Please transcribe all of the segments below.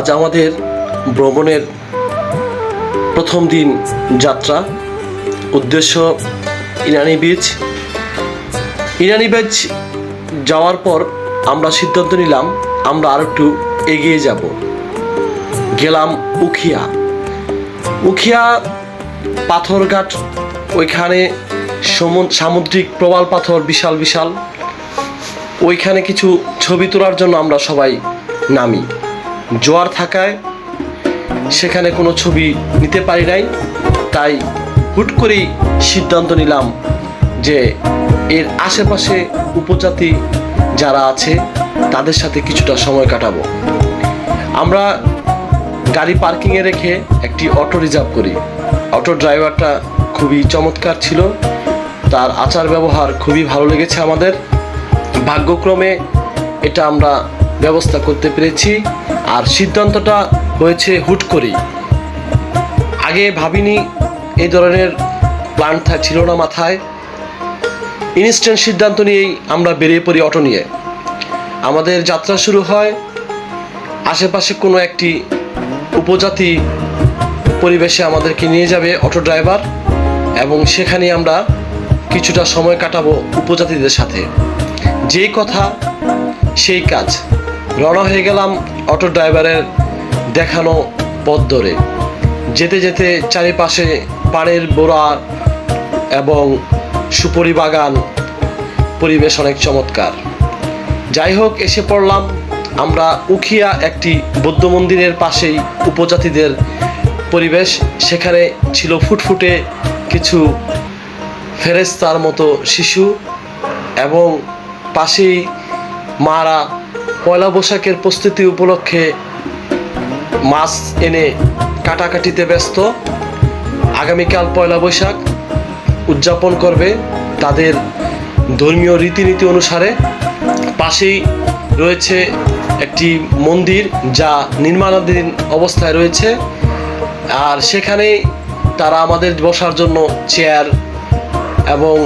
আজ আমাদের ভ্রমণের প্রথম দিন যাত্রা। উদ্দেশ্য ইরানি বিচ। ইরানি বিচ যাওয়ার পর আমরা সিদ্ধান্ত নিলাম আমরা আর একটু এগিয়ে যাব। গেলাম উখিয়া। উখিয়া পাথরঘাট, ওইখানে সমু- সামুদ্রিক প্রবাল পাথর বিশাল বিশাল। ওইখানে কিছু ছবি তোলার জন্য আমরা সবাই নামি। জোয়ার থাকায় সেখানে কোনো ছবি নিতে পারি নাই। তাই হুট করেই সিদ্ধান্ত নিলাম যে এর আশেপাশে উপজাতি যারা আছে, তাদের সাথে কিছুটা সময় কাটাবো। আমরা গাড়ি পার্কিংয়ে রেখে একটি অটো রিজার্ভ করি। অটো ড্রাইভারটা খুবই চমৎকার ছিল। তার আচার ব্যবহার খুবই ভালো লেগেছে আমাদের। ভাগ্যক্রমে এটা আমরা ব্যবস্থা করতে পেরেছি। আর সিদ্ধান্তটা হয়েছে হুট করেই। আগে ভাবিনি এই ধরনের প্ল্যান ছিল না মাথায়। ইনস্ট্যান্ট সিদ্ধান্ত নিয়েই আমরা বেরিয়ে পড়ি অটো নিয়ে। আমাদের যাত্রা শুরু হয় আশেপাশে কোনো একটি উপজাতি পরিবেশে আমাদেরকে নিয়ে যাবে অটো ড্রাইভার এবং সেখানে আমরা কিছুটা সময় কাটাবো উপজাতিদের সাথে। যেই কথা, সেই কাজ। রওনা হয়ে গেলাম অটো ড্রাইভারের দেখানো পথ ধরে। যেতে যেতে চারিপাশে পাড়ের বোড়া এবং সুপরি বাগান পরিবেশ অনেক চমৎকার। যাই হোক, এসে পড়লাম। আমরা উখিয়া একটি বৌদ্ধ মন্দিরের পাশেই উপজাতিদের পরিবেশ। সেখানে ছিল ফুটফুটে কিছু ফেরেস্তার মতো শিশু এবং পাশেই মারা পয়লা বৈশাখের প্রস্তুতি উপলক্ষে মাছ এনে কাটাকাটিতে ব্যস্ত। আগামীকাল পয়লা বৈশাখ উদযাপন করবে তাদের ধর্মীয় রীতিনীতি অনুসারে। পাশেই রয়েছে একটি মন্দির যা নির্মাণাধীন অবস্থায় রয়েছে। আর সেখানেই তারা আমাদের বসার জন্য চেয়ার এবং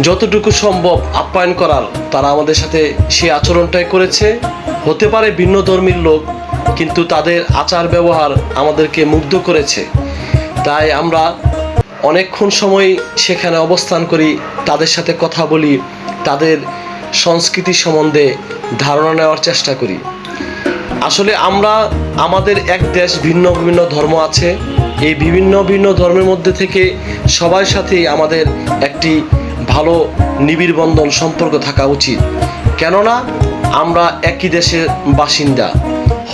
যতটুকু সম্ভব আপ্যায়ন করার। তারা আমাদের সাথে সেই আচরণটাই করেছে। হতে পারে ভিন্ন ধর্মীর লোক, কিন্তু তাদের আচার ব্যবহার আমাদেরকে মুগ্ধ করেছে। তাই আমরা অনেকক্ষণ সময় সেখানে অবস্থান করি, তাদের সাথে কথা বলি, তাদের সংস্কৃতি সম্বন্ধে ধারণা নেওয়ার চেষ্টা করি। আসলে আমরা, আমাদের এক দেশ ভিন্ন ভিন্ন ধর্ম আছে। এই বিভিন্ন ভিন্ন ধর্মের মধ্যে থেকে সবার সাথেই আমাদের একটি ভালো নিবিড় বন্ধন সম্পর্ক থাকা উচিত। কেননা, আমরা একই দেশের বাসিন্দা।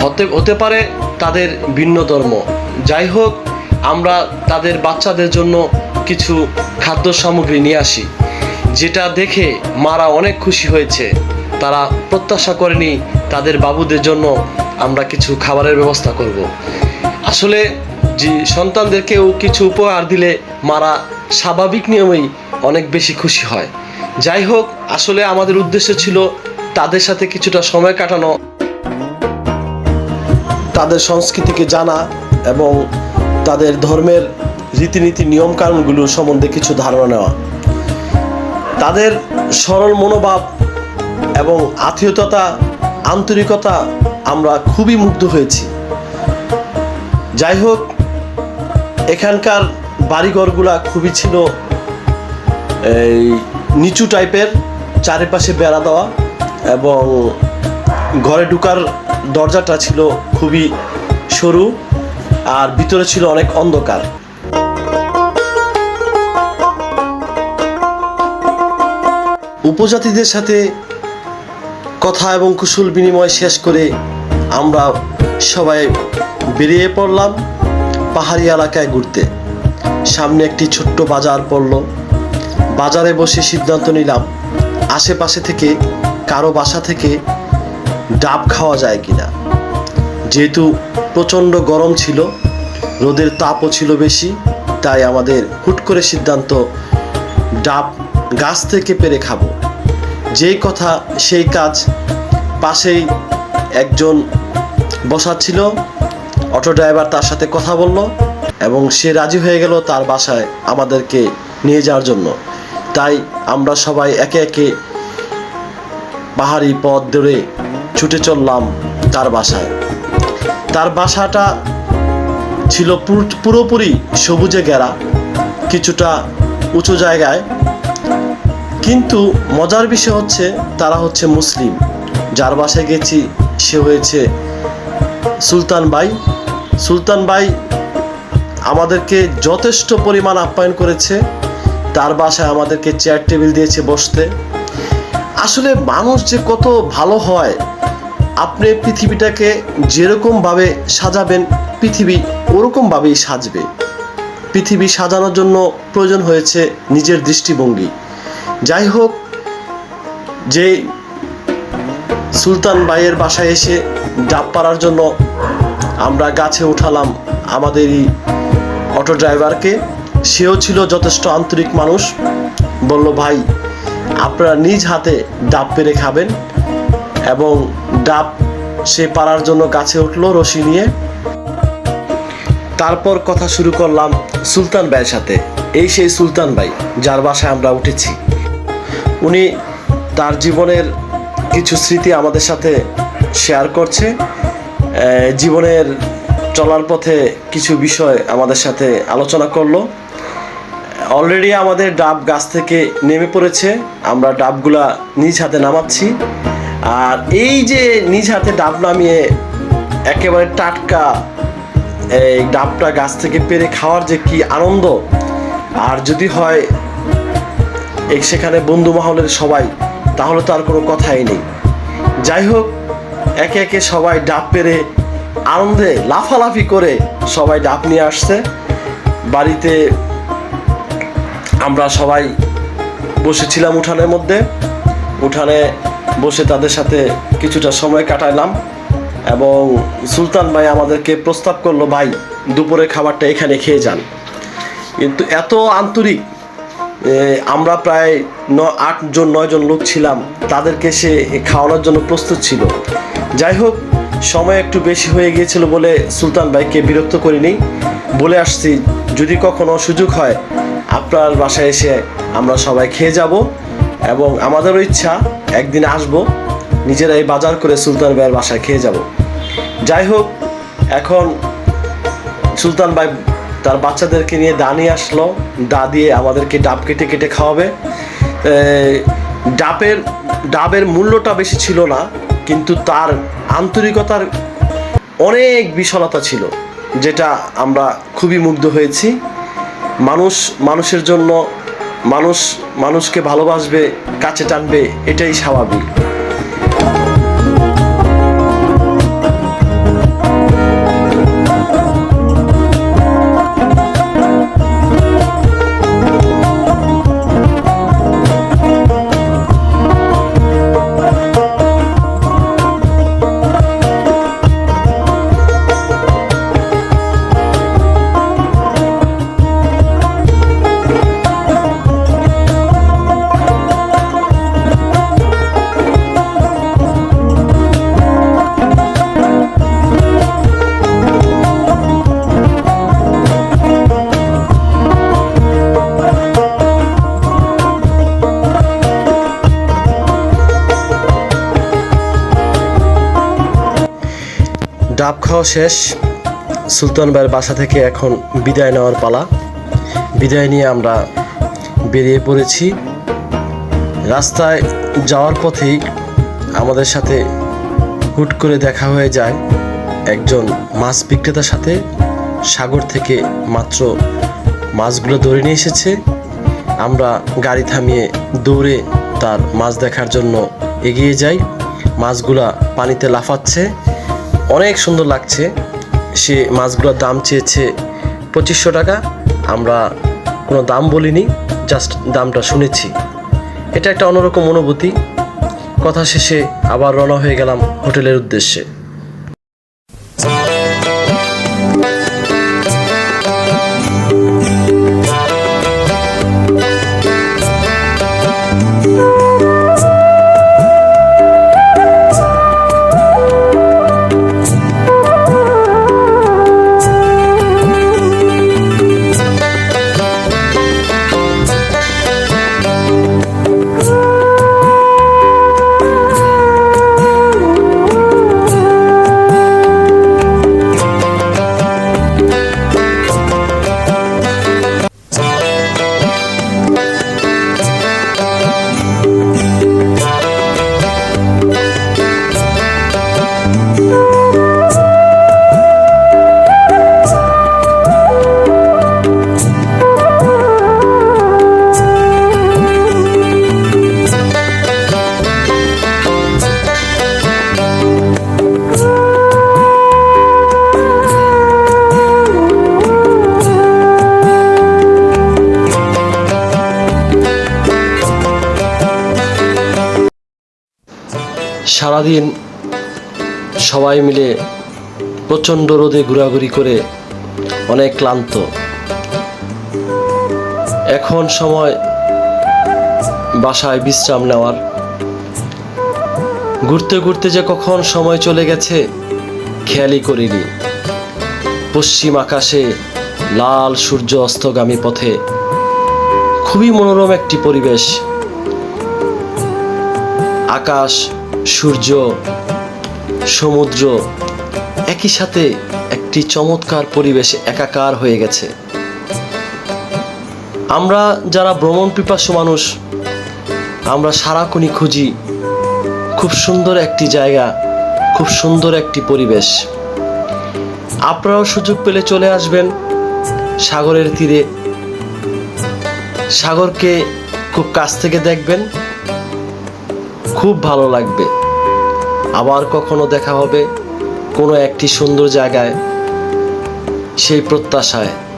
হতে হতে পারে তাদের ভিন্ন ধর্ম। যাই হোক, আমরা তাদের বাচ্চাদের জন্য কিছু খাদ্য সামগ্রী নিয়ে আসি। যেটা দেখে মারা অনেক খুশি হয়েছে। তারা প্রত্যাশা করেনি তাদের বাবুদের জন্য আমরা কিছু খাবারের ব্যবস্থা করব। আসলে যে সন্তানদেরকেও কিছু উপহার দিলে মারা স্বাভাবিক নিয়মেই অনেক বেশি খুশি হয়। যাই হোক, আসলে আমাদের উদ্দেশ্য ছিল তাদের সাথে কিছুটা সময় কাটানো, তাদের সংস্কৃতিকে জানা এবং তাদের ধর্মের রীতিনীতি, নিয়মকানুনগুলো সম্বন্ধে কিছু ধারণা নেওয়া। তাদের সরল মনোভাব এবং আত্মীয়তা, আন্তরিকতা আমরা খুবই মুগ্ধ হয়েছি। যাই হোক এখানকার বাড়িঘরগুলা খুবই ছিল এই নিচু টাইপের, চারিপাশে বেড়া দেওয়া এবং ঘরে ঢুকার দরজাটা ছিল খুবই সরু আর ভিতরে ছিল অনেক অন্ধকার। উপজাতিদের সাথে কথা এবং কুশল বিনিময় শেষ করে আমরা সবাই বেরিয়ে পড়লাম। পাহাড়ি এলাকায় ঘুরতে। সামনে একটি ছোট্ট বাজার পড়ল। বাজারে বসে সিদ্ধান্ত নিলাম, আশেপাশে থেকে কারও বাসা থেকে ডাব খাওয়া যায় কিনা। যেহেতু প্রচণ্ড গরম ছিল, রোদের তাপও ছিল বেশি, তাই আমাদের হুট করে সিদ্ধান্ত, ডাব গাছ থেকে পেরে খাব। যেই কথা, সেই কাজ পাশেই একজন বসা ছিল অটো ড্রাইভার তার সাথে কথা বলল এবং সে রাজি হয়ে গেল তার বাসায় আমাদেরকে নিয়ে যাওয়ার জন্য। তাই আমরা সবাই একে একে পাহাড়ি পথ ধরে ছুটে চললাম তার বাসায়। তার বাসাটা ছিল পুরো- পুরোপুরি সবুজে ঘেরা, কিছুটা উঁচু জায়গায়। কিন্তু মজার বিষয় হচ্ছে তারা হচ্ছে মুসলিম। যার বাসায় গেছি সে হয়েছে সুলতান বাই সুলতান বাই আমাদেরকে যথেষ্ট পরিমাণ আপ্যায়ন করেছে। তার বাসায় আমাদেরকে চেয়ার টেবিল দিয়েছে বসতে। আসলে মানুষ যে কত ভালো হয়, আপনি পৃথিবীটাকে যেরকমভাবে সাজাবেন, পৃথিবী ওরকমভাবেই সাজবে। পৃথিবী সাজানোর জন্য প্রয়োজন হয়েছে নিজের দৃষ্টিভঙ্গি। যাই হোক যে সুলতান বাইয়ের বাসায় এসে ডাব পাড়ার জন্য আমরা গাছে উঠালাম আমাদেরই অটো ড্রাইভারকে। সেও ছিল যথেষ্ট আন্তরিক মানুষ। বলল, ভাই, আপনারা নিজ হাতে ডাব পেরে খাবেন এবং ডাব সে পাড়ার জন্য গাছে উঠল রশি নিয়ে। তারপর কথা শুরু করলাম সুলতান ভাইয়ের সাথে। এই সেই সুলতান ভাই যার বাসায় আমরা উঠেছি। উনি তার জীবনের কিছু স্মৃতি আমাদের সাথে শেয়ার করছে। জীবনের চলার পথে কিছু বিষয় আমাদের সাথে আলোচনা করল। অলরেডি আমাদের ডাব গাছ থেকে নেমে পড়েছে। আমরা ডাবগুলা নিজ হাতে নামাচ্ছি। আর এই যে নিজ হাতে ডাব নামিয়ে একেবারে টাটকা এই ডাবটা গাছ থেকে পেরে খাওয়ার যে কি আনন্দ, আর যদি হয় সেখানে বন্ধু মহলের সবাই, তাহলে তো আর কোনো কথাই নেই। যাই হোক একে একে সবাই ডাব পেরে আনন্দে লাফালাফি করে সবাই ডাব নিয়ে আসছে। বাড়িতে আমরা সবাই বসেছিলাম উঠানের মধ্যে। উঠানে বসে তাদের সাথে কিছুটা সময় কাটালাম এবং সুলতান ভাই আমাদেরকে প্রস্তাব করল, ভাই দুপুরে খাবারটা এখানে খেয়ে যান। কিন্তু এত আন্তরিক আমরা প্রায় ন, আট জন, নয় জন লোক ছিলাম। তাদেরকে সে খাওয়ানোর জন্য প্রস্তুত ছিল। যাই হোক, সময় একটু বেশি হয়ে গিয়েছিল বলে সুলতান ভাইকে বিরক্ত করিনি। বলে আসছি, যদি কখনো সুযোগ হয়, আপনার বাসায় এসে আমরা সবাই খেয়ে যাব এবং আমাদেরও ইচ্ছা, একদিন আসব, নিজেরাই বাজার করে সুলতান ভাইয়ের বাসায় খেয়ে যাব। যাই হোক, এখন সুলতান ভাই তার বাচ্চাদেরকে নিয়ে দা নিয়ে আসলো। দা দিয়ে আমাদেরকে ডাব কেটে কেটে খাওয়াবে। ডাবের ডাবের মূল্যটা বেশি ছিল না কিন্তু তার আন্তরিকতার অনেক বিশালতা ছিল, যেটা আমরা খুবই মুগ্ধ হয়েছি। মানুষ মানুষের জন্য মানুষ মানুষকে ভালোবাসবে, কাছে টানবে, এটাই স্বাভাবিক। শেষ। সুলতান ভাইয়ের বাসা থেকে এখন বিদায় নেওয়ার পালা। বিদায় নিয়ে আমরা বেরিয়ে পড়েছি। রাস্তায় যাওয়ার পথেই আমাদের সাথে হুট করে দেখা হয়ে যায় একজন মাছ বিক্রেতার সাথে। সাগর থেকে মাত্র মাছগুলো ধরে নিয়ে এসেছে। আমরা গাড়ি থামিয়ে দৌড়ে তার মাছ দেখার জন্য এগিয়ে যাই। মাছগুলা পানিতে লাফাচ্ছে। অনেক সুন্দর লাগছে। সে মাছগুলোর দাম চেয়েছে পঁচিশশো টাকা। আমরা কোনো দাম বলিনি, জাস্ট দামটা শুনেছি। এটা একটা অন্যরকম অনুভূতি। কথা শেষে আবার রওনা হয়ে গেলাম হোটেলের উদ্দেশ্যে। সারাদিন সবাই মিলে প্রচণ্ড রোদে ঘোরাঘুরি করে অনেক ক্লান্ত। এখন সময় বাসায় বিশ্রাম নেওয়ার। ঘুরতে ঘুরতে যে কখন সময় চলে গেছে, খেয়ালই করিনি। পশ্চিম আকাশে লাল সূর্য অস্তগামী পথে খুবই মনোরম একটি পরিবেশ। আকাশ সূর্য, সমুদ্র একই সাথে একটি চমৎকার পরিবেশে একাকার হয়ে গেছে। আমরা যারা ভ্রমণ পিপাসু মানুষ, আমরা সারাক্ষণই খুঁজি খুব সুন্দর একটি জায়গা, খুব সুন্দর একটি পরিবেশ। আপনারাও সুযোগ পেলে চলে আসবেন সাগরের তীরে। সাগরকে খুব কাছ থেকে দেখবেন। খুব ভালো লাগবে। আবার কখনো দেখা হবে কোনো একটি সুন্দর জায়গায় সেই প্রত্যাশায়।